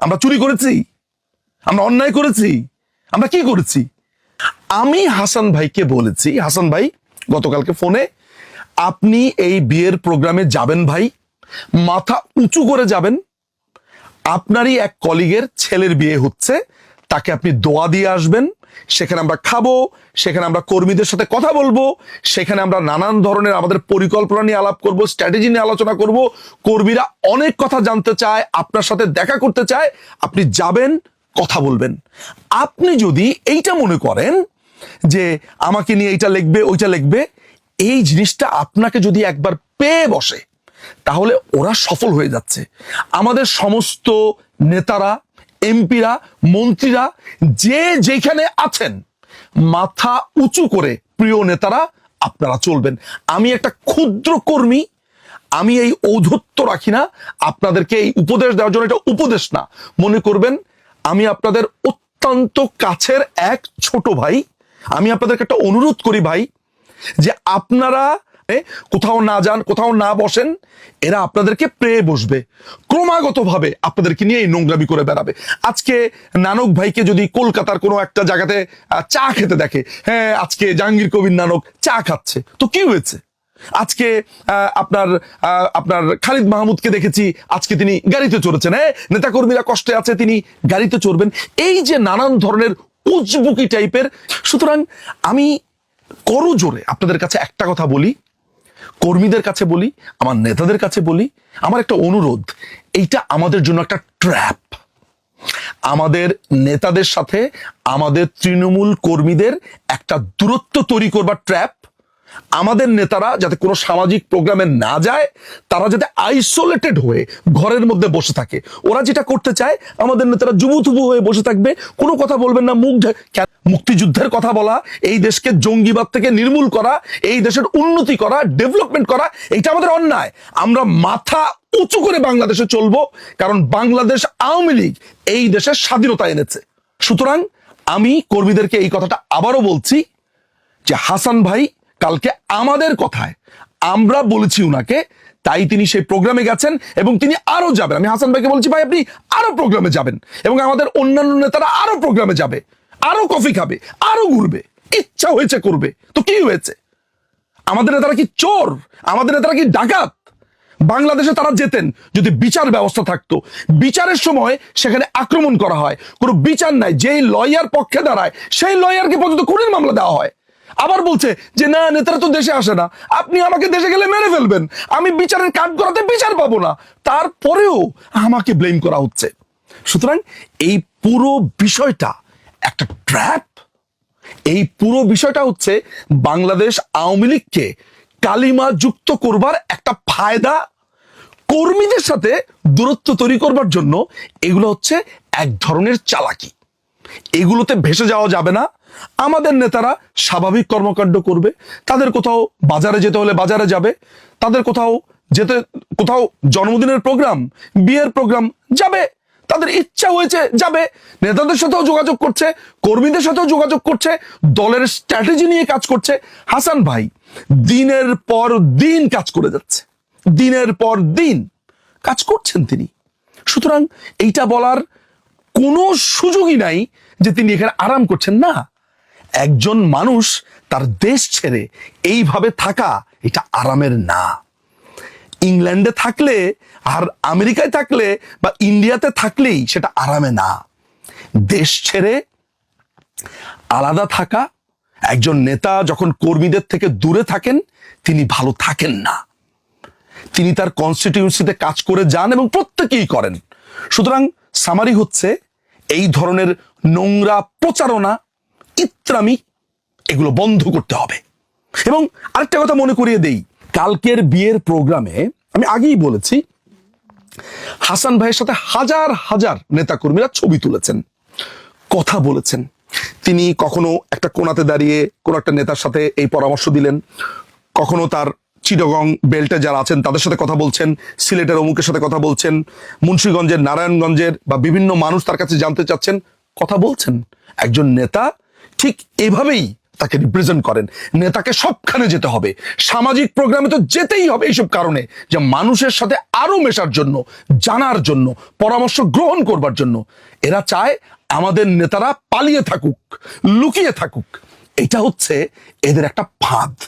আমরা চুরি করেছি? আমরা অন্যায় করেছি? আমরা কি করেছি? আমি হাসান ভাইকে বলেছি, হাসান ভাই, গতকালকে ফোনে, আপনি এই বিয়ের প্রোগ্রামে যাবেন ভাই, মাথা উঁচু করে যাবেন। আপনারই এক কলিগের ছেলের বিয়ে হচ্ছে, তাকে আপনি দোয়া দিয়ে আসবেন। সেখানে আমরা খাব, সেখানে আমরা কর্মীদের সাথে কথা বলব, সেখানে আমরা নানান ধরনের আমাদের পরিকল্পনা নিয়ে আলাপ করব স্ট্র্যাটেজি নিয়ে আলোচনা করব। কর্মীরা অনেক কথা জানতে চায়, আপনার সাথে দেখা করতে চায়, আপনি যাবেন, কথা বলবেন। আপনি যদি এইটা মনে করেন যে আমাকে নিয়ে এইটা লিখবে, ওইটা লিখবে, এই জিনিসটা আপনাকে যদি একবার পেয়ে বসে, তাহলে ওরা সফল হয়ে যাচ্ছে। আমাদের সমস্ত নেতারা এমপিরা, মন্ত্রীরা, যে যেখানে আছেন, মাথা উঁচু করে প্রিয় নেতারা, আপনারা চলবেন। আমি একটা ক্ষুদ্র কর্মী, আমি এই ঔদ্ধত্য রাখি না, আপনাদেরকে এই উপদেশ দেওয়ার জন্য এটা উপদেশ না। মনে করবেন, আমি আপনাদের অত্যন্ত কাছের এক ছোট ভাই। আমি আপনাদেরকে একটা অনুরোধ করি ভাই, যে আপনারা কোথাও না যান, কোথাও না বসেন, এরা আপনাদেরকে প্রেয়ে বসবে। ক্রমাগতভাবে আপনাদেরকে নিয়ে এই নোংরামি করে বেড়াবে। আজকে নানক ভাইকে যদি কলকাতার কোনো একটা জায়গাতে চা খেতে দেখে হ্যাঁ আজকে জাহাঙ্গীর কবির নানক চা খাচ্ছে, তো কি হয়েছে? আজকে আপনার আপনার খালিদ মাহমুদকে দেখেছি, আজকে তিনি গাড়িতে চড়েছেন হ্যাঁ নেতাকর্মীরা কষ্টে আছে, তিনি গাড়িতে চড়বেন। এই যে নানান ধরনের উজবুকি টাইপের সুতরাং আমি করো জোরে আপনাদের কাছে একটা কথা বলি কর্মীদের কাছে বলি, আমার নেতাদের কাছে বলি, আমার একটা অনুরোধ, এইটা আমাদের জন্য একটা ট্র্যাপ। আমাদের নেতাদের সাথে আমাদের তৃণমূল কর্মীদের একটা দূরত্ব তৈরি করবার ট্র্যাপ আমাদের নেতারা যাতে কোনো সামাজিক প্রোগ্রামে না যায়, তারা যাতে আইসোলেটেড হয়ে ঘরের মধ্যে বসে থাকে। ওরা যেটা করতে চায়, আমাদের নেতারা যুবথুবু হয়ে বসে থাকবে। কোনো কথা বলবেন না, মুখ মুক্তিযুদ্ধের কথা বলা, এই দেশকে জঙ্গিবাদ থেকে নির্মূল করা, এই দেশের উন্নতি করা ডেভেলপমেন্ট করা এটা আমাদের অন্যায়। আমরা মাথা উঁচু করে বাংলাদেশে চলবো, কারণ বাংলাদেশ আওয়ামী লীগ এই দেশের স্বাধীনতা এনেছে। সুতরাং আমি কর্মীদেরকে এই কথাটা আবারও বলছি যে হাসান ভাই কালকে আমাদের কথায় আমরা বলেছি উনাকে, তাই তিনি সেই প্রোগ্রামে গেছেন এবং তিনি আরও যাবেন। আমি হাসান ভাইকে বলছি, ভাই, আপনি আরও প্রোগ্রামে যাবেন এবং আমাদের অন্যান্য নেতারা আরও প্রোগ্রামে যাবে আরও কফি খাবে আরও ঘুরবে, ইচ্ছা হয়েছে করবে। তো কি হয়েছে? আমাদের নেতারা কি চোর? আমাদের নেতারা কি ডাকাত? বাংলাদেশে তারা যেতেন যদি বিচার ব্যবস্থা থাকতো। বিচারের সময় সেখানে আক্রমণ করা হয়। কোনো বিচার নাই, যেই লয়ার পক্ষে দাঁড়ায়, সেই লয়ারকে পর্যন্ত খুনের মামলা দেওয়া হয়। আবার বলছে যে, না, নেতারা তো দেশে আসে না। আপনি আমাকে দেশে গেলে মেরে ফেলবেন। আমি বিচারের কাজ করাতে বিচার পাবো না। তারপরেও আমাকে ব্লেম করা হচ্ছে। সুতরাং এই পুরো বিষয়টা একটা ট্র্যাপ এই পুরো বিষয়টা হচ্ছে বাংলাদেশ আওয়ামী লীগকে কালিমা যুক্ত করবার একটা ফায়দা। কর্মীদের সাথে দূরত্ব তৈরি করবার জন্য এগুলো হচ্ছে এক ধরনের চালাকি। এগুলোতে ভেসে যাওয়া যাবে না। আমাদের নেতারা স্বাভাবিক কর্মকাণ্ড করবে। তাদের কোথাও বাজারে যেতে হলে বাজারে যাবে। তাদের কোথাও যেতে, কোথাও জন্মদিনের প্রোগ্রাম, বিয়ের প্রোগ্রাম যাবে। তাদের ইচ্ছা হয়েছে যাবে। নেতাদের সাথেও যোগাযোগ করছে, কর্মীদের সাথেও যোগাযোগ করছে, দলের স্ট্র্যাটেজি নিয়ে কাজ করছে। হাসান ভাই, দিনের পর দিন কাজ করে যাচ্ছে। দিনের পর দিন কাজ করছেন তিনি। সুতরাং এইটা বলার কোনো সুযোগই নাই যে তিনি এখানে আরাম করছেন। না একজন মানুষ তার দেশ ছেড়ে এইভাবে থাকা, এটা আরামের না। ইংল্যান্ডে থাকলে আর আমেরিকায় থাকলে বা ইন্ডিয়াতে থাকলেই সেটা আরামে না। দেশ ছেড়ে আলাদা থাকা, একজন নেতা যখন কর্মীদের থেকে দূরে থাকেন, তিনি ভালো থাকেন না। তিনি তার কনস্টিটিউন্সিতে কাজ করে যান এবং প্রত্যেকেই করেন। সুতরাং সামারি হচ্ছে, এই ধরনের নোংরা প্রচারণা ইত্রামি এগুলো বন্ধ করতে হবে। এবং আরেকটা কথা মনে করিয়ে দেই, কালকের বিয়ের প্রোগ্রামে আমি আগেই বলেছি, হাসান ভাইয়ের সাথে হাজার হাজার নেতাকর্মীরা ছবি তুলেছেন, কথা বলেছেন। তিনি কখনো একটা কোনাতে দাঁড়িয়ে কোনো একটা নেতার সাথে এই পরামর্শ দিলেন, কখনো তার চিটগং বেল্টে যারা আছেন তাদের সাথে কথা বলছেন, সিলেটের অমুকের সাথে কথা বলছেন, মুন্সীগঞ্জের নারায়ণগঞ্জের বা বিভিন্ন মানুষ তার কাছে জানতে চাচ্ছেন, কথা বলছেন। একজন নেতা ঠিক এভাবেই তাকে রিপ্রেজেন্ট করেন। নেতাকে সবখানে যেতে হবে। সামাজিক প্রোগ্রামে তো যেতেই হবে এইসব কারণে যে মানুষের সাথে আরও মেশার জন্য, জানার জন্য, পরামর্শ গ্রহণ করবার জন্য। এরা চায় আমাদের নেতারা পালিয়ে থাকুক, লুকিয়ে থাকুক। এটা হচ্ছে এদের একটা ফাঁদ।